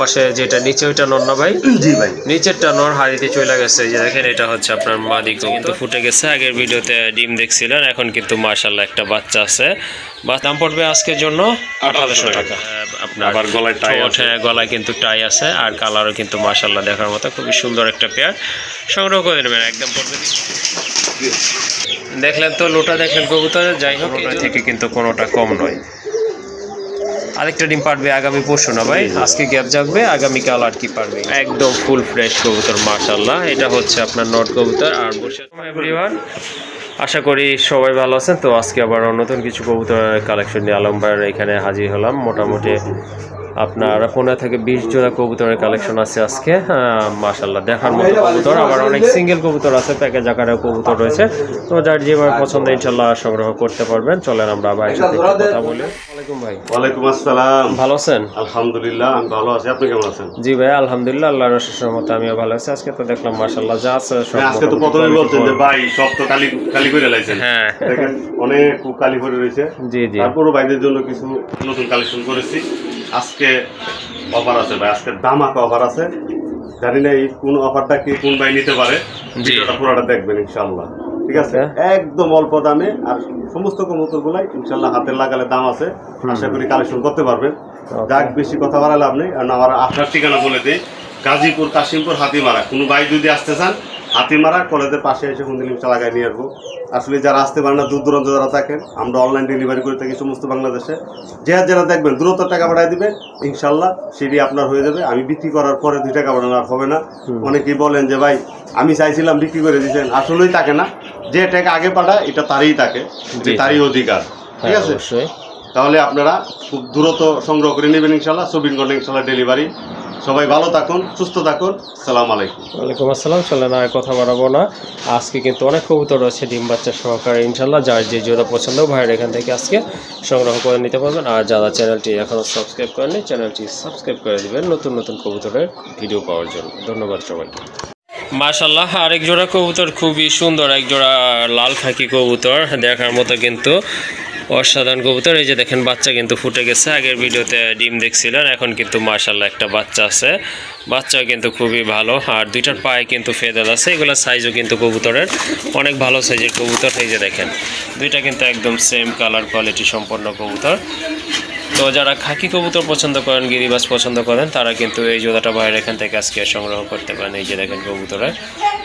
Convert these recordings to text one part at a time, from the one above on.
পাশে যেটা নিচে ওইটা নর না ভাই? জি ভাই। নিচেরটা নর হাড়িতে চলে গেছে এই যে দেখেন এটা হচ্ছে আপনার মাদি কিন্তু ফুটে গেছে আগের ভিডিওতে ডিম দেখছিলেন এখন কিন্তু মার্শাল্লাহ একটা বাচ্চা আছে। বা দাম পড়বে আজকের জন্য আঠারোশো টাকা। আপনার আবার গলায় টাই আছে। হ্যাঁ, গলায় কিন্তু টাই আছে আর কালারও কিন্তু মার্শাল্লাহ দেখার মতো খুবই সুন্দর একটা পেয়ার সংগ্রহ করে নেবেন একদম পড়বে দেখলেন তো লোটা দেখলেন কবুতর যাই হোক এটা থেকে কিন্তু কোনোটা কম নয়। আরেকটা ডিম পারবে আগামী পরশু না ভাই? আজকে গ্যাপ জাগবে আগামীকাল আর কি পারবে? একদম ফুল ফ্রেশ কবুতর মার্শাল্লাহ এটা হচ্ছে আপনার নট কবুতর আর বসে এভরিওয়ান আশা করি সবাই ভালো আছেন। তো আজকে আবার নতুন কিছু কবুতরের কালেকশন নিয়ে আলমবার ভাইয়ের এখানে হাজির হলাম। মোটামুটি আপনার পনেরো থেকে বিশ জোড়া কবুতরের কালেকশন আছে আজকে। মাশাল্লাহ দেখার মতো কবুতর। আবার অনেক সিঙ্গেল কবুতর আছে প্যাকেজ আকারেও কবুতর রয়েছে। তো যার যেভাবে পছন্দ ইনশাল্লাহ সংগ্রহ করতে পারবেন। চলেন আমরা ভাইয়ের সাথে কথা বলি। ওয়ালাইকুম ভাই। ওয়ালাইকুম আসসালাম। ভালো আছেন? আলহামদুলিল্লাহ আমি ভালো আছি। আপনি কেমন আছেন? জি ভাই আলহামদুলিল্লাহ আল্লাহর রসের সহমতে আমিও ভালো আছি। আজকে তো দেখলাম মাশাল্লাহ যা আছে হ্যাঁ, আজকে তো প্রথমে বলছেন যে ভাই সব তো কালি কালি করে লাইছেন। হ্যাঁ। দেখেন অনেক কালি করে রয়েছে। জি জি। তারপরও ভাইদের জন্য কিছু নতুন কালেকশন করেছি। আজকে অফার আছে ভাই আজকে দামাক অফার আছে। জানি না এই কোন অফারটা কি কোন ভাই নিতে পারে। ভিডিওটা পুরোটা দেখবেন ইনশাল্লাহ ঠিক আছে? একদম অল্প দামে আর সমস্ত কবুতর গুলাই ইনশাল্লাহ হাতে লাগালে দাম আছে। আশা করি কালেকশন করতে পারবেন। Okay. যাক বেশি কথা বাড়ালে আপনি নেই। আর আমার আপনার ঠিকানা বলে দিই। গাজীপুর কাশিমপুর হাতিমারা। কোনো ভাই যদি আসতে চান হাতিমারা কলেজের পাশে এসে দিন লাগাই নিয়ে আসব। আসলে যারা আসতে পারেন না দূর দূরান্ত যারা থাকেন আমরা অনলাইন ডেলিভারি করে থাকি সমস্ত বাংলাদেশে। যে যারা দেখবেন দূরত্ব টাকা পাঠাই দিবে ইনশাল্লাহ সেটি আপনার হয়ে যাবে। আমি বিক্রি করার পরে দুই টাকা পাঠানো আর হবে না। অনেকেই বলেন যে ভাই আমি চাইছিলাম বিক্রি করে দিচ্ছেন আসলেই থাকে না। যে টাকা আগে পাঠায় এটা তারই থাকে। তারই অধিকার। ঠিক হ্যাঁ, আছে? তাহলে আপনারা খুব দ্রুত সংগ্রহ করে নেবেন ইনশাল্লাহ। চব্বিশ ঘণ্টা ইনশাল্লাহ ডেলিভারি সবাই ভালো থাকুন, সুস্থ থাকুন। সালাম আলাইকুম। ওয়ালাইকুম আসসালাম, চলেন আর কথা বাড়াবো না। আজকে কিন্তু অনেক কবুতর রয়েছে, ডিম বাচ্চা সহকারে ইনশাল্লাহ যার যে জোড়া পছন্দ, ভাইয়ের এখান থেকে আজকে সংগ্রহ করে নিতে পারবেন। আর যারা চ্যানেলটি এখনও সাবস্ক্রাইব করেননি, চ্যানেলটি সাবস্ক্রাইব করে দিবেন নতুন নতুন কবুতরের ভিডিও পাওয়ার জন্য। ধন্যবাদ সবাইকে। মাশাল্লাহ আরেক জোড়া কবুতর, খুবই সুন্দর। এক জোড়া লাল খাকি কবুতর, দেখার মতো কিন্তু অসাধারণ কবুতর। এই যে দেখেন, বাচ্চা কিন্তু ফুটে গেছে। আগের ভিডিওতে ডিম দেখছিলেন, এখন কিন্তু মাশাল্লাহ একটা বাচ্চা আছে। বাচ্চা কিন্তু খুবই ভালো। আর দুইটার পায়ে কিন্তু ফেদার আছে। এগুলো সাইজও কিন্তু কবুতরের অনেক ভালো সাইজের কবুতর। এই যে দেখেন, দুইটা কিন্তু একদম সেম কালার কোয়ালিটি সম্পন্ন কবুতর। তো যারা খাকি কবুতর পছন্দ করেন গিরিবাস পছন্দ করেন, তারা কিন্তু এই জোড়াটা বাইরে এখান থেকে আজকে সংগ্রহ করতে পারেন। এই যে দেখেন কবুতরের।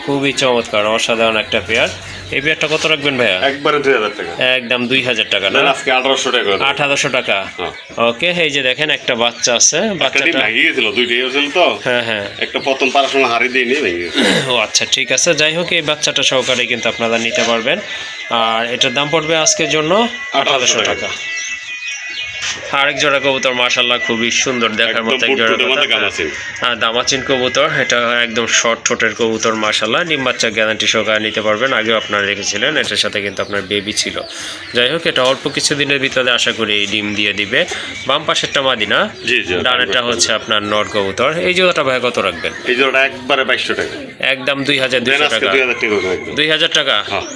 খুবই চমৎকার অসাধারণ একটা পেয়ার। এই পেয়ারটা কত রাখবেন ভাইয়া? একবারে দুই হাজার টাকা। একদম দুই হাজার টাকা না? আজকে আঠারোশো টাকা আঠারোশো টাকা। হ্যাঁ। ওকে এই যে দেখেন একটা বাচ্চা আছে বাচ্চাটা ভেঙে গেছিল দুইটাই হয়েছিল তো। হ্যাঁ হ্যাঁ। একটা প্রথম পাড়ার সময় হারিয়ে ভেঙে গেছে। ও আচ্ছা ঠিক আছে। যাই হোক এই বাচ্চাটা সহকারে কিন্তু আপনারা নিতে পারবেন। আর এটার দাম পড়বে আজকের জন্য আঠারোশো টাকা। আরেক জোড়া কবুতর মাশাল্লাহ খুবই সুন্দর দেখার মতো এক জোড়া। গামাচিন। হ্যাঁ দামাচিন কবুতর এটা একদম শর্ট ঠোঁটের কবুতর মাশাল্লাহ ডিম বাচ্চা গ্যারান্টি সহকারে নিতে পারবেন। আগেও আপনারা রেখেছিলেন এটার সাথে কিন্তু আপনার বেবি ছিল। যাই হোক এটা অল্প কিছুদিনের ভিতরে আশা করি এই ডিম দিয়ে দিবে। বাম পাশেরটা মাদিনা জি, জি, ডানেরটা হচ্ছে আপনার নর কবুতর। এই জোড়াটা ভাই কত রাখবেন? এই জোড়াটা একবারে বাইশশো টাকা। একদম দুই হাজার দুইশো টাকা। দুই হাজার টাকা হ্যাঁ।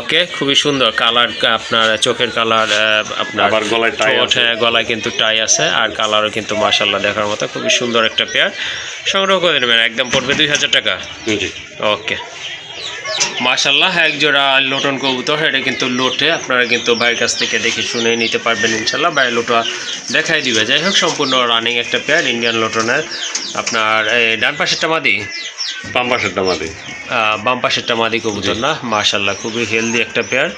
ওকে খুবই সুন্দর। কালার আপনার চোখের কালার আপনার আবার গলায় গলায় কিন্তু টাই আছে আর কালারও কিন্তু মাশাল্লাহ দেখার মতো খুবই সুন্দর একটা পেয়ার সংগ্রহ করে নেবেন একদম পড়বে দুই হাজার টাকা। ওকে। মাশাল্লাহ এক জোড়া লোটন কবুতর এটা কিন্তু লোটে আপনারা কিন্তু ভাইয়ের কাছ থেকে দেখে শুনে নিতে পারবেন ইনশাল্লাহ ভাই লোটা দেখাই দিবে। যাই হোক সম্পূর্ণ রানিং একটা পেয়ার ইন্ডিয়ান লোটনের। আপনার এই ডান পাশেরটা মাদি? পাম্বাসেরটা মাদি। আহ, বাম পাশেরটা মাদি কবুতর না? মাশাল্লাহ খুবই হেলদি একটা পেয়ার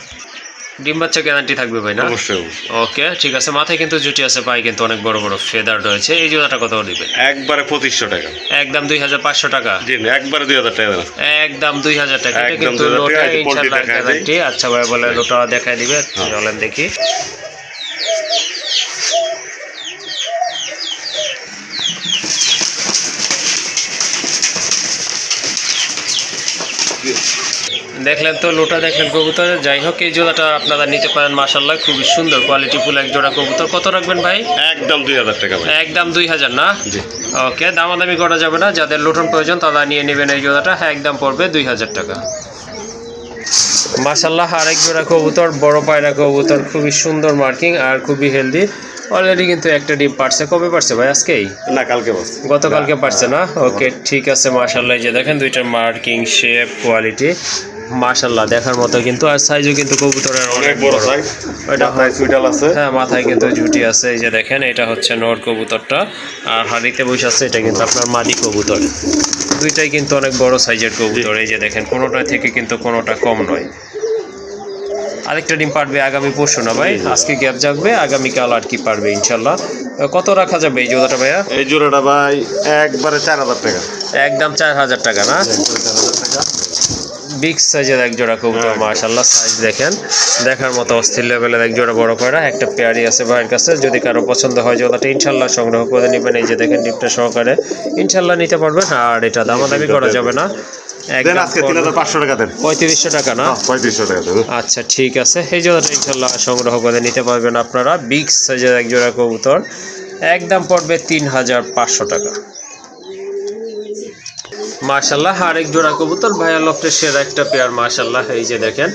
ডিম বাচ্চা গ্যারান্টি থাকবে ভাই না? অবশ্যই। ওকে ঠিক আছে। মাথায় কিন্তু জুটি আছে পায়ে কিন্তু অনেক বড় বড় ফেদার রয়েছে। এই জোড়াটা কত দিবে একবারে পঁচিশশো টাকা। একদম দুই হাজার পাঁচশো টাকা। জি একবারে দুই হাজার টাকা একদম দুই হাজার টাকা। কিন্তু দেখায়। গ্যারান্টি আচ্ছা ভাই বলে লোটা দেখাই দিবে। হ্যাঁ। চলেন দেখি। দেখলেন তো লোটা দেখলেন কবুতর। যাই হোক এই জোড়াটা আপনারা নিতে পারেন মাসাল্লাহ খুবই সুন্দর কোয়ালিটি ফুল এক জোড়া কবুতর। কত রাখবেন ভাই? একদম দুই হাজার টাকা একদম দুই হাজার না? ওকে দামাদামি করা যাবে না যাদের লোটন প্রয়োজন তারা নিয়ে নেবেন এই জোড়াটা হ্যাঁ একদম পড়বে দুই হাজার টাকা। মাসাল্লাহ আরেক জোড়া কবুতর বড় পায়রা কবুতর খুবই সুন্দর মার্কিং আর খুবই হেলদি অলরেডি কিন্তু একটা ডিম পারছে কবে পারছে ভাই আজকেই? না কালকে গতকালকে পারছে না? ওকে ঠিক আছে মাশাল্লাহ এই যে দেখেন দুইটার মার্কিং শেপ কোয়ালিটি মাশাল্লাহ দেখার মতো কিন্তু আর সাইজও কিন্তু কবুতরের অনেক বড় সাইজ মাথায় সুইটাল আছে। হ্যাঁ মাথায় কিন্তু জুটি আছে এই যে দেখেন এটা হচ্ছে নর কবুতরটা। আর হাড়িতে বসে আছে এটা কিন্তু আপনার মাদি কবুতর। দুইটাই কিন্তু অনেক বড় সাইজের কবুতর এই যে দেখেন কোনোটা থেকে কিন্তু কোনোটা কম নয়। আরেকটা ডিম পারবে আগামী পরশু না ভাই? আজকে গ্যাপ যাবে আগামীকাল আর কি পারবে ইনশাল্লাহ কত রাখা যাবে এই জোড়াটা ভাইয়া? এই জোড়াটা ভাই একবারে চার হাজার টাকা। একদম চার হাজার টাকা না? বিগ সাইজের এক জোড়া কবুতর হ্যাঁ। মাশাল্লাহ সাইজ দেখেন। দেখার মতো অস্থির লেভেলের এক জোড়া বড় করা একটা পেয়ারি আছে ভাইয়ের কাছে। যদি কারও পছন্দ হয় জোড়াটা ইনশাল্লাহ সংগ্রহ করে নেবেন। এই যে দেখেন ডিপটা সহকারে ইনশাল্লাহ নিতে পারবেন। আর এটা দামাদামি করা যাবে না। পঁয়ত্রিশশো টাকা পঁয়ত্রিশশো টাকা আচ্ছা ঠিক আছে। এই জোড়াটা ইনশাল্লাহ সংগ্রহ করে নিতে পারবেন আপনারা। বিগ সাইজের এক জোড়া কবুতর। একদম পড়বে তিন হাজার পাঁচশো টাকা। মাশাল্লাহ আরেক জোড়া কবুতর ভাইয়া লফটের সেরা একটা পেয়ার মাশাল্লাহ এই যে দেখেন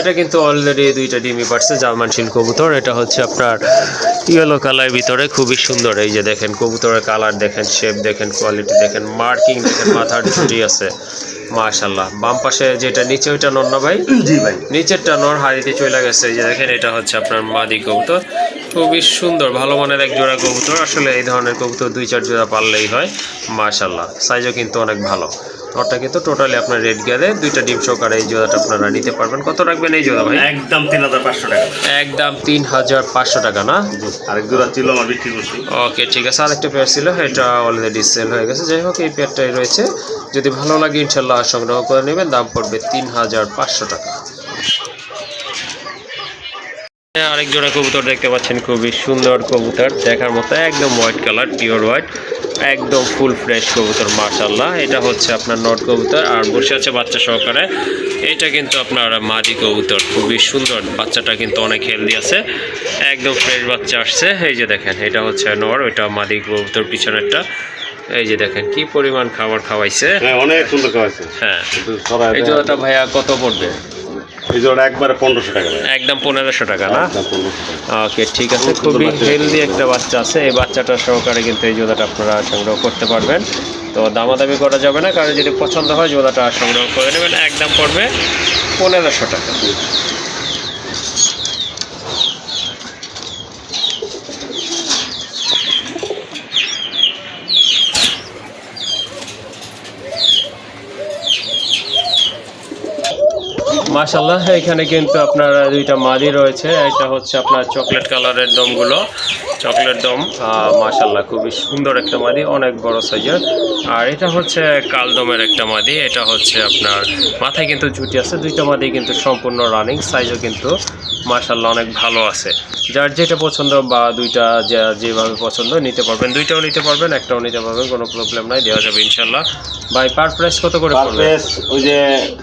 এটা কিন্তু অলরেডি দুইটা ডিমি পারছে জার্মান শিল কবুতর। এটা হচ্ছে আপনার ইয়েলো কালারের ভিতরে খুবই সুন্দর। এই যে দেখেন কবুতরের কালার দেখেন শেপ দেখেন কোয়ালিটি দেখেন মার্কিং দেখেন মাথার ঝুটি আছে। মাশাল্লাহ বাম পাশে যেটা নিচে ওইটা নর না ভাই? জি ভাই। নিচেরটা নর হাড়িতে চলে গেছে। এই যে দেখেন এটা হচ্ছে আপনার মাদি কবুতর। খুবই সুন্দর ভালো মানের এক জোড়া কবুতর। আসলে এই ধরনের কবুতর দুই চার জোড়া পারলেই হয় মাশাল্লাহ সাইজও কিন্তু অনেক ভালো। ওটা কিন্তু টোটালি আপনার রেড গেলে দুইটা ডিম সহকারে এই জোড়াটা আপনারা নিতে পারবেন। কত রাখবেন এই জোড়া ভাই? একদম তিন হাজার পাঁচশো টাকা। একদম তিন হাজার পাঁচশো টাকা না? আরেক জোড়া ছিল আমার বিক্রি করছি। ওকে ঠিক আছে। আরেকটা পেয়ার ছিল এটা অলরেডি সেল হয়ে গেছে। যাই হোক এই পেয়ারটাই রয়েছে। যদি ভালো লাগে ইনশাল্লাহ সংগ্রহ করে নেবেন। দাম পড়বে তিন হাজার পাঁচশো টাকা। আরেক জোড়া কবুতর দেখতে পাচ্ছেন খুবই সুন্দর কবুতর দেখার মতো একদম হোয়াইট কালার পিওর হোয়াইট একদম ফুল ফ্রেশ কবুতর মাশাল্লাহ এটা হচ্ছে আপনার নট কবুতর আর বসে আছে বাচ্চা সহকারে। এটা কিন্তু আপনার মাদি কবুতর খুবই সুন্দর বাচ্চাটা কিন্তু অনেক হেলদি আছে। একদম ফ্রেশ বাচ্চা আসছে। এই যে দেখেন এটা হচ্ছে নর ওইটা মাদি কবুতর পিছনেরটা। এই যে দেখেন কি পরিমাণ খাবার খাওয়াইছে। হ্যাঁ অনেক সুন্দর খাওয়াইছে। হ্যাঁ। এই। জোড়াটা ভাইয়া কত পড়বে? এই জোড়া একবারে পনেরোশো টাকা একদম পনেরোশো টাকা না? ওকে ঠিক আছে খুবই হেলদি একটা বাচ্চা আছে। এই বাচ্চাটা সহকারে কিন্তু এই জোড়াটা আপনারা সংগ্রহ করতে পারবেন। তো দামাদামি করা যাবে না কারণ যদি পছন্দ হয় জোড়াটা সংগ্রহ করে নেবেন। একদম পড়বে পনেরোশো টাকা। মাশাল্লাহ এখানে কিন্তু আপনার দুইটা মাদি রয়েছে। এটা হচ্ছে আপনার চকলেট কালারের দমগুলো। চকলেট দম মাশাল্লাহ খুবই সুন্দর একটা মাদি, অনেক বড় সাইজের। আর এটা হচ্ছে কালদমের একটা মাদি এটা হচ্ছে আপনার মাথায় কিন্তু ঝুটি আছে দুইটা মাদি কিন্তু সম্পূর্ণ রানিং সাইজও কিন্তু মাশাল্লাহ অনেক ভালো আছে। যার যেটা পছন্দ বা দুইটা যা- যেভাবে পছন্দ নিতে পারবেন দুইটাও নিতে পারবেন একটাও নিতে পারবেন কোনো প্রবলেম নাই দেওয়া যাবে ইনশাল্লাহ ভাই পার প্রাইস কত করে পড়বে? ওই যে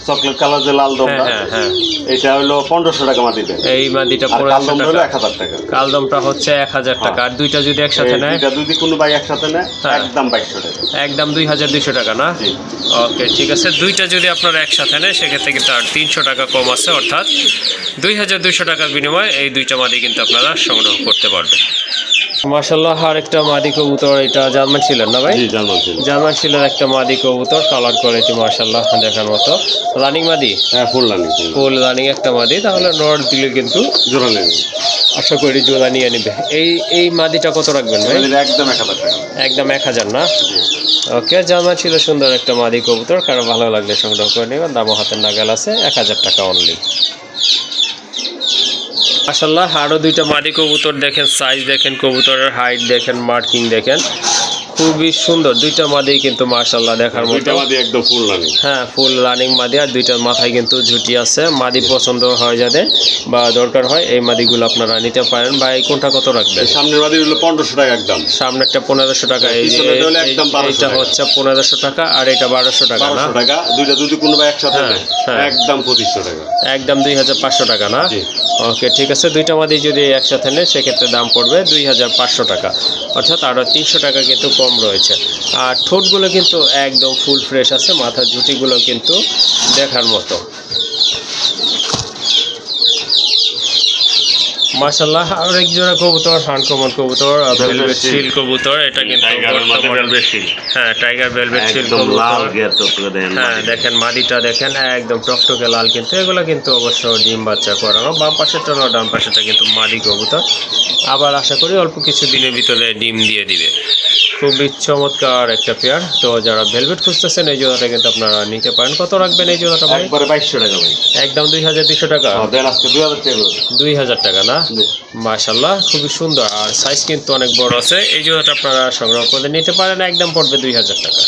চকলেট কালার যে লাল হ্যাঁ দমটা হ্যাঁ হ্যাঁ এটা হলো পনেরোশো টাকা মাটিতে এই মাদিটা আর কাল পনেরোশো দম হলো এক টাকা হাজার টাকা। কালদমটা হচ্ছে এক হাজার টাকা। আর দুইটা যদি একসাথে এই নেয়? দুইটা যদি কোনো ভাই একসাথে নেয় হ্যাঁ। একদম বাইশশো টাকা। একদম দুই হাজার দুইশো টাকা না? ওকে ঠিক আছে। দুইটা যদি আপনারা একসাথে নেয় সেক্ষেত্রে কিন্তু আর তিনশো টাকা কম আছে অর্থাৎ দুই হাজার দুইশো টাকার বিনিময়ে এই দুইটা মাদি কিন্তু আপনারা সংগ্রহ করতে পারবেন। মাসাল্লাহ আর একটা মাদি কবুতর এটা জার্মান ছিলেন না ভাই? জার্মান ছিল জার্মান ছিলেন একটা মাদি কবুতর কালার কোয়ালিটি মাসাল্লাহ দেখার মতো। রানিং মাদি? হ্যাঁ ফুল রানি ফুল রানিং একটা মাদি তাহলে নর দিলে কিন্তু জোড়া নেই আশা করি জোড়া নিয়ে নেবে। এই এই মাদিটা কত রাখবেন ভাই? একদম এক হাজার একদম এক হাজার না? ওকে জামা ছিল সুন্দর একটা মাদি কবুতর কারও ভালো লাগলে সংগ্রহ করে নেবেন দামও হাতের নাগাল আছে এক হাজার টাকা অনলি মাসাল্লাহ আরও দুইটা মাটি কবুতর দেখেন সাইজ দেখেন কবুতরের হাইট দেখেন মার্কিং দেখেন। খুবই সুন্দর। দুইটা মাদি কিন্তু মাশাল্লাহ দেখার মতো। দুইটা মাদি একদম ফুল রানি হ্যাঁ ফুল রানিং মাদি আর দুইটার মাথায় কিন্তু ঝুটি আছে। মাদি পছন্দ হয় যাতে বা দরকার হয় এই মাদিগুলো আপনারা নিতে পারেন। বা এই কোনটা কত রাখবেন? সামনের মাদি হলো পনেরোশো টাকা একদম। সামনেরটা পনেরোশো টাকা। এই যে পিছনেরটা হলো এই- একদম 1200 এইটা টাকা। হচ্ছে পনেরোশো টাকা আর এটা বারোশো টাকা না? টাকা। দুইটা যদি কোনো ভাই একসাথে হ্যাঁ, হ্যাঁ। একদম পঁচিশশো টাকা। একদম দুই হাজার পাঁচশো টাকা না। ওকে ঠিক আছে। দুইটা মাদি যদি একসাথে নেয় সেক্ষেত্রে দাম পড়বে দুই হাজার পাঁচশো টাকা। অর্থাৎ আরও তিনশো টাকা কিন্তু কম রয়েছে। আর ঠোঁটগুলো কিন্তু একদম ফুল ফ্রেশ আছে মাথার ঝুঁটিগুলো কিন্তু দেখার মতো। মাশাল্লাহ আর এক জোড়া কবুতর আনকমন কবুতর ভেলভেট শিল কবুতর এটা কিন্তু বেশি হ্যাঁ টাইগার ভেলভেট শিল কবুতর। হ্যাঁ দেখেন মাদিটা দেখেন একদম টকটকে লাল কিন্তু এগুলো কিন্তু অবশ্য ডিম বাচ্চা করানো বাম পাশেরটা না ডান পাশেরটা কিন্তু মাদি কবুতর। আবার আশা করি অল্প কিছু দিনের ভিতরে ডিম দিয়ে দিবে। খুবই চমৎকার একটা পেয়ার তো যারা ভেলভেট খুঁজতেছেন এই জোড়াটা কিন্তু আপনারা নিতে পারেন। কত রাখবেন এই জোড়াটা ভাই? একবারে বাইশশো টাকা ভাই। একদম দুই হাজার দুশো টাকা। হ্যাঁ, দুই হাজার টাকা। দুই হাজার টাকা না? মাশাল্লাহ খুবই সুন্দর। আর সাইজ কিন্তু অনেক বড় আছে। এই জোড়াটা আপনারা সংগ্রহ করে নিতে পারেন একদম পড়বে দুই হাজার টাকা।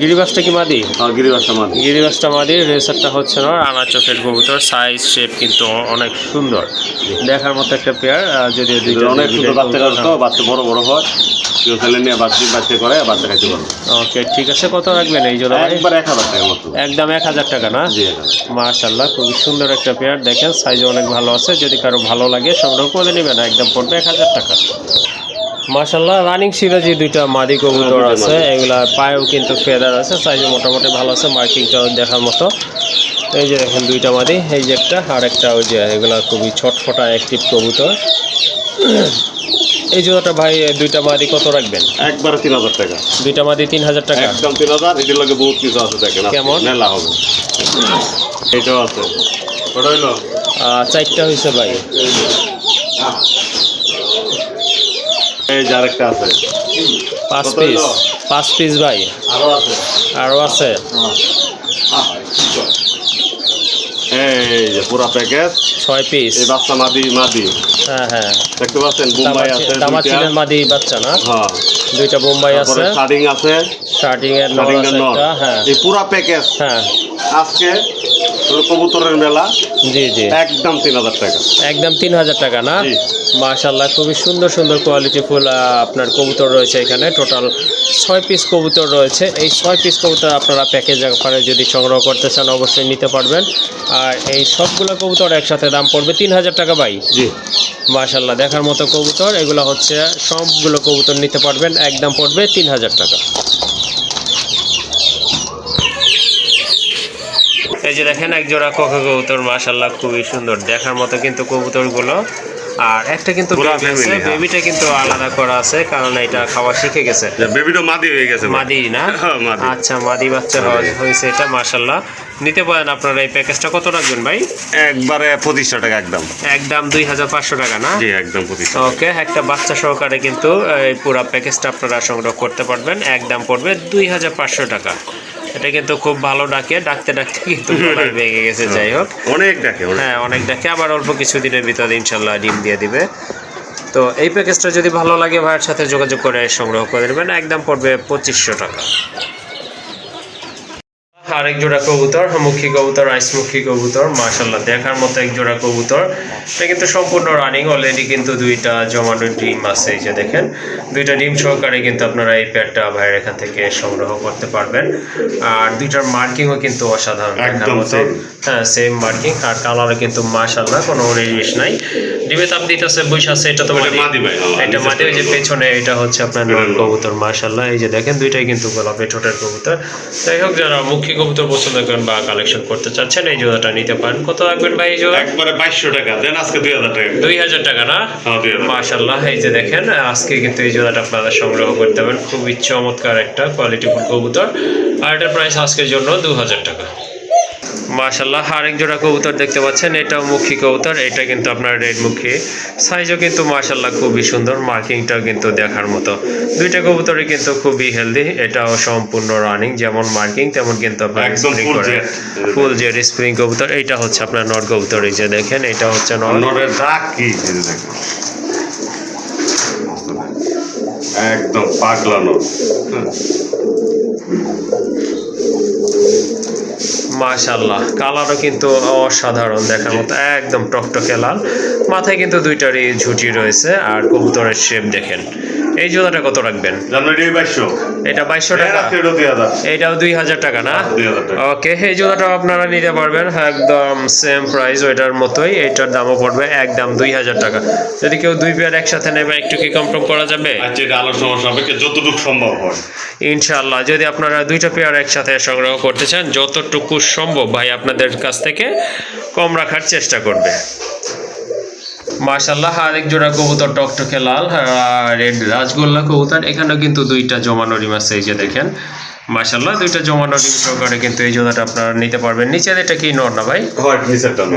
গিরিবাসটা কি মাদি? হ্যাঁ গিরিবাসটা মাদি। গিরিবাসটা মাদি রেসারটা হচ্ছে না আনা চোখের কবুতর। সাইজ শেপ কিন্তু অনেক সুন্দর। দেখার মতো একটা পেয়ার যদি অনেক তো বাচ্চা বড় বড় হয়। কেউ ছেলে নিয়ে বাচ্চা বাচ্চা করে বাচ্চা খাইতে পারবে। ওকে ঠিক আছে। কত রাখবেন এই জোড়া একবার এক হাজার টাকা মতো। একদম এক হাজার টাকা না? জি খুবই সুন্দর একটা পেয়ার দেখেন সাইজ অনেক ভালো আছে। যদি কারও ভালো লাগে সংগ্রহ করে নেবেন। একদম পড়বে এক হাজার টাকা। রানিং সিরাজি দুইটা মাদি কবুতর আছে। এগুলা পায়েও কিন্তু ফেদার আছে সাইজও মোটামুটি ভালো আছে মার্কিংটাও দেখার মতো। এই যে দেখেন দুইটা মাদি এই যে একটা আর একটা ওই যে এগুলা খুবই ছটফটা অ্যাক্টিভ কবুতর। এই জোড়াটা ভাই দুইটা মাদি কত রাখবেন? একবারে তিন হাজার টাকা। দুইটা মাদি তিন হাজার টাকা? একদম তিন হাজার এটির লগে বহুত কিছু আছে দেখেন কেমন? মেলা হবে। এটাও আছে। ওটা হইল? চারটা হয়েছে ভাই। এই যে আরেকটা আছে। পাঁচ পিস। পাঁচ পিস ভাই। আরও আছে। আরও আছে? এই যে পুরা প্যাকেজ ছয় পিস এই বাচ্চা মাদি মাদি। হ্যাঁ হ্যাঁ। দেখতে পাচ্ছেন বোম্বাই আছে। মাদি বাচ্চা না? হ্যাঁ। দুইটা বোম্বাই আছে। শার্টিং আছে। এর নর শার্টিং এর নর। হ্যাঁ। এই পুরা প্যাকেজ হ্যাঁ। আজকে কবুতরের মেলা। জি জি। একদম তিন হাজার টাকা। একদম তিন হাজার টাকা না। মাশাল্লাহ খুবই সুন্দর সুন্দর কোয়ালিটি ফুল আপনার কবুতর রয়েছে এখানে। টোটাল ছয় পিস কবুতর রয়েছে। এই ছয় পিস কবুতর আপনারা প্যাকেজ আকারে যদি সংগ্রহ করতে চান অবশ্যই নিতে পারবেন। আর এই সবগুলো কবুতর একসাথে দাম পড়বে তিন হাজার টাকা ভাই। জি। মাশাল্লাহ দেখার মতো কবুতর এগুলো হচ্ছে সবগুলো কবুতর নিতে পারবেন। একদম পড়বে তিন হাজার টাকা। যে দেখেন এক জোড়া কোকা কবুতর মাশাল্লাহ খুবই সুন্দর। দেখার মতো কিন্তু কবুতরগুলো। আর একটা কিন্তু পুরা বেবি আছে। family, হ্যাঁ। বেবিটা কিন্তু আলাদা করা আছে কারণ এটা খাওয়া শিখে গেছে। বেবিটা মাদি হয়ে গেছে মাদি না? হ্যাঁ, আচ্ছা মাদি বাচ্চা হয়েছে এটা মাশাল্লাহ নিতে পারেন আপনারা এই প্যাকেজটা কত রাখবেন ভাই? একবারে পঁচিশশো টাকা একদম। একদম দুই হাজার পাঁচশো টাকা না? জি একদম পঁচিশশো ওকে একটা বাচ্চা সহকারে কিন্তু এই পুরো প্যাকেজটা আপনারা সংগ্রহ করতে পারবেন। একদম পড়বে দুই হাজার পাঁচশো টাকা। এটা কিন্তু খুব ভালো ডাকে ডাকতে ডাকতে কিন্তু ভেঙে গেছে যাই হোক। অনেক ডাকে হ্যাঁ অনেক ডাকে। আবার অল্প কিছু দিনের ভিতরে ইনশাল্লাহ ডিম দিয়ে দিবে। তো এই প্যাকেজটা যদি ভালো লাগে ভাইয়ের সাথে যোগাযোগ করে সংগ্রহ করে নেবেন। একদম পড়বে পঁচিশশো টাকা। আরেক জোড়া কবুতর মুখী কবুতর আইসমুখী কবুতর মাশাল্লাহ দেখার মতো এক জোড়া কবুতর। এটা কিন্তু সম্পূর্ণ রানিং অলরেডি কিন্তু দুইটা জমানো ডিম আছে এই যে দেখেন। দুইটা ডিম সহকারে কিন্তু আপনারা এই প্যাডটা ভাইয়ের এখান থেকে সংগ্রহ করতে পারবেন। আর দুইটার মার্কিংও কিন্তু অসাধারণ দেখার মতো। হ্যাঁ সেম মার্কিং আর কালারও কিন্তু মাশাল্লাহ কোনো উনিশ নাই। তাপ দিতেছে বৈশ আছে এটা তো মাদি হ্যাঁ, এটা মাদি ওই যে পেছনে এটা হচ্ছে আপনার নর নর। কবুতর মাশাল্লাহ এই যে দেখেন দুইটাই কিন্তু গোলাপি ঠোঁটের কবুতর। যাই হোক যারা মুখী কবুতর পছন্দ করেন বা কালেকশন করতে চাচ্ছেন এই জোড়াটা নিতে পারেন। কত রাখবেন ভাই এই জোড়া? একবারে বাইশশো টাকা দেন আজকে দুই হাজার টাকা। দুই হাজার টাকা না? হ্যাঁ মাশাল্লাহ এই যে দেখেন আজকে কিন্তু এই জোড়াটা আপনারা সংগ্রহ করতে পারেন খুবই চমৎকার একটা কোয়ালিটিফুল কবুতর। আর এটার প্রাইস আজকের জন্য দু হাজার টাকা। মাশাল্লাহ আরেক জোড়া কবুতর দেখতে পাচ্ছেন এটাও মুখী কবুতর এটা কিন্তু আপনার রেড মুখী। সাইজও কিন্তু মাশাল্লাহ খুবই সুন্দর মার্কিংটাও কিন্তু দেখার মতো। দুইটা কবুতরই কিন্তু খুবই হেলদি এটাও সম্পূর্ণ রানিং যেমন মার্কিং তেমন কিন্তু আপনার একদম স্প্রিং করে। ফুল জেড স্প্রিং কবুতর এইটা হচ্ছে আপনার নর কবুতর এই যে দেখেন এটা হচ্ছে কি? যে একদম পাগলানো মাশাল্লাহ কালারও কিন্তু অসাধারণ দেখার মতো, একদম টকটকে লাল। মাথায় কিন্তু দুইটারই ঝুঁটি রয়েছে, আর কবুতরের শেপ দেখেন। এই জোড়াটা কত রাখবেন? এটা বাইশশো টাকা। দুই হাজার। এটাও দুই হাজার টাকা না? টাকা। ওকে এই জোড়াটাও আপনারা নিতে পারবেন। একদম সেম প্রাইস ওইটার মতোই। এটার দামও পড়বে একদম দুই হাজার টাকা। যদি কেউ দুই পেয়ার একসাথে নেবে একটু কি কম টম করা যাবে? আচ্ছা যতটুকু সম্ভব হয়। ইনশাল্লাহ যদি আপনারা দুইটা পেয়ার একসাথে সংগ্রহ করতে চান যতটুকু সম্ভব ভাই আপনাদের কাছ থেকে কম রাখার চেষ্টা করবে। মার্শাল্লাহ আরেক জোড়া কবুতর টকটকে লাল রেড রাজগোল্লা কবুতর এখানেও কিন্তু দুইটা জমানো ডিম আছে এই যে দেখেন। মার্শাল্লাহ দুইটা জমানো ডিম সহকারে কিন্তু এই জোড়াটা আপনারা নিতে পারবেন। নিচের এটা কি নর না ভাই?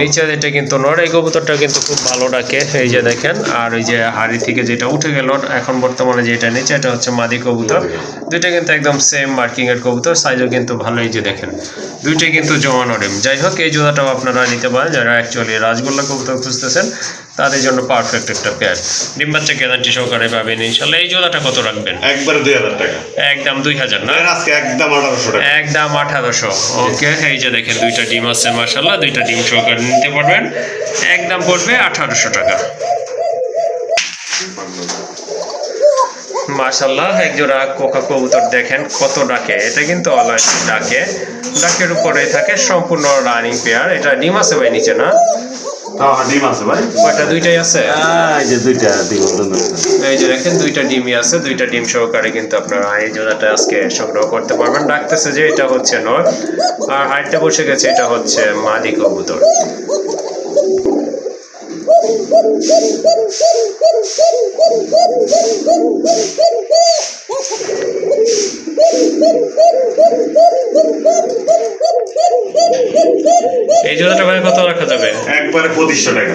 নিচের এটা কিন্তু নর এই কবুতরটা কিন্তু খুব ভালো ডাকে এই যে দেখেন। আর ওই যে হাড়ি থেকে যেটা উঠে গেল এখন বর্তমানে যেটা নিচে এটা হচ্ছে মাদি কবুতর। দুইটা কিন্তু একদম সেম মার্কিং এর কবুতর সাইজও কিন্তু ভালোই যে দেখেন। দুইটাই কিন্তু জমানো ডিম। যাই হোক এই জোড়াটাও আপনারা নিতে পারেন যারা অ্যাকচুয়ালি রাজগোল্লা কবুতর খুঁজতেছেন। তাদের জন্য পারফেক্ট একটা পেয়ার ডিম বাচ্চা গ্যারান্টি সহকারে পাবেন ইনশাল্লাহ এই জোড়াটা কত রাখবেন? একবারে দুই হাজার টাকা। একদম দুই হাজার না? আজকে একদম আঠারোশো টাকা। একদম আঠারোশো। ওকে এই যে দেখেন দুইটা ডিম আছে মার্শাল্লাহ দুইটা ডিম সহকারে নিতে পারবেন। একদম পড়বে আঠারোশো টাকা। মার্শাল্লাহ এক জোড়া কোকা কবুতর দেখেন কত ডাকে। এটা কিন্তু অলওয়েজ ডাকে। ডাকের উপরে থাকে সম্পূর্ণ রানিং পেয়ার এটা ডিম আছে ভাই নিচে না? হ্যাঁ হ্যাঁ, ডিম আছে ভাই। কয়টা? দুইটাই আছে? এই যে দুইটা ডিম এই যে দেখেন দুইটা ডিমই আছে দুইটা ডিম সহকারে কিন্তু আপনারা এই জোড়াটা আজকে সংগ্রহ করতে পারবেন। ডাকতেছে যে এটা হচ্ছে নর আর হাইটটা বসে গেছে এটা হচ্ছে মাদি কবুতর। এই জোড়াটা ভাই কত রাখা যাবে? একবারে পঁচিশশো টাকা।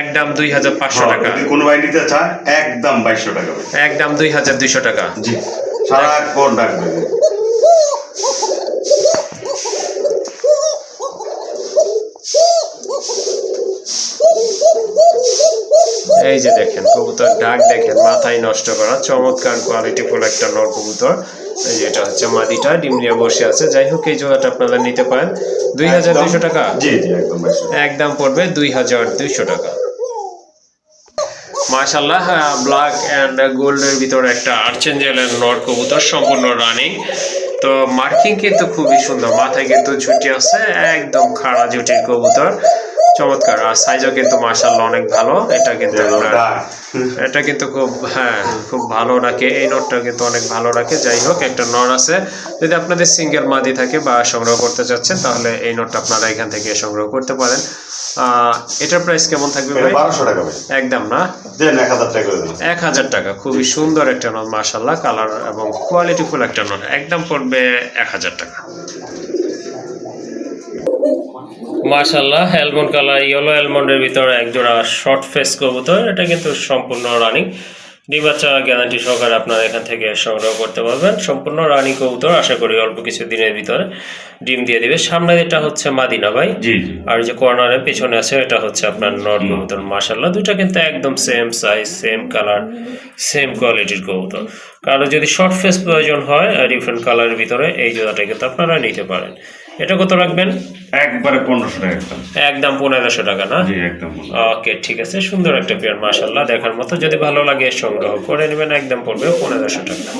একদম দুই হাজার পাঁচশো হ্যাঁ, টাকা। যদি কোনো ভাই নিতে চায় একদম বাইশশো টাকা। একদম দুই হাজার দুইশো টাকা। জি সারাক্ষণ ডাকবে এই যে দেখেন কবুতর ডাক দেখেন মাথায় নষ্ট করা চমৎকার কোয়ালিটি ফুল একটা নর কবুতর। এটা হচ্ছে মাদিটা ডিম নিয়ে বসে আছে। যাই হোক এই জোড়াটা আপনারা নিতে পারেন। দুই হাজার দুইশো টাকা? জি জি একদম একদম পড়বে দুই হাজার দুইশো টাকা। মার্শাল্লাহ ব্ল্যাক অ্যান্ড গোল্ডের ভিতরে একটা আর্চেঞ্জেলের নর কবুতর সম্পূর্ণ রানিং তো মার্কিং কিন্তু খুবই সুন্দর মাথায় কিন্তু ঝুটি আছে একদম খাড়া ঝুটির কবুতর। চমৎকার। আর সাইজও কিন্তু মার্শাল্লাহ অনেক ভালো। এটা কিন্তু এটা কিন্তু খুব হ্যাঁ খুব ভালো রাখে এই নটটা কিন্তু অনেক ভালো রাখে যাই হোক একটা নর আছে। যদি আপনাদের সিঙ্গেল মাদি থাকে বা সংগ্রহ করতে চাচ্ছেন তাহলে এই নটটা আপনারা এখান থেকে সংগ্রহ করতে পারেন। আহ, এটার প্রাইস কেমন থাকবে ভাই? বারোশো টাকা একদম না? এক হাজার টাকা এক হাজার টাকা। খুবই সুন্দর একটা নোট মার্শাল্লাহ কালার এবং কোয়ালিটিফুল একটা নোট। একদম পড়বে এক হাজার টাকা। মার্শাল্লাহ অ্যালমন্ড কালার ইয়েলো অ্যালমন্ডের ভিতরে এক জোড়া শর্ট ফেস কবুতর এটা কিন্তু সম্পূর্ণ রানিং গ্যারান্টি সহকারে আপনারা এখান থেকে সংগ্রহ করতে পারবেন। সম্পূর্ণ রানিং কবুতর আশা করি অল্প কিছু দিনের ভিতরে ডিম দিয়ে দিবে। সামনে এটা হচ্ছে মাদিনা ভাই। আর যে কর্নারের পেছনে আছে এটা হচ্ছে আপনার নর কবুতর মাশাল্লাহ দুটো কিন্তু একদম same size same colour same কোয়ালিটির কবুতর। কারও যদি শর্ট ফেস প্রয়োজন হয় ডিফারেন্ট কালারের ভিতরে এই জোড়াটা কিন্তু আপনারা নিতে পারেন। এটা কত রাখবেন? একবারে পনেরোশো টাকা একদম একদম পনেরোশো টাকা না? জি একদম ওকে ঠিক আছে সুন্দর একটা পেয়ার মাশাল্লাহ দেখার মতো। যদি ভালো লাগে সংগ্রহ করে নেবেন একদম পড়বে পনেরোশো টাকা।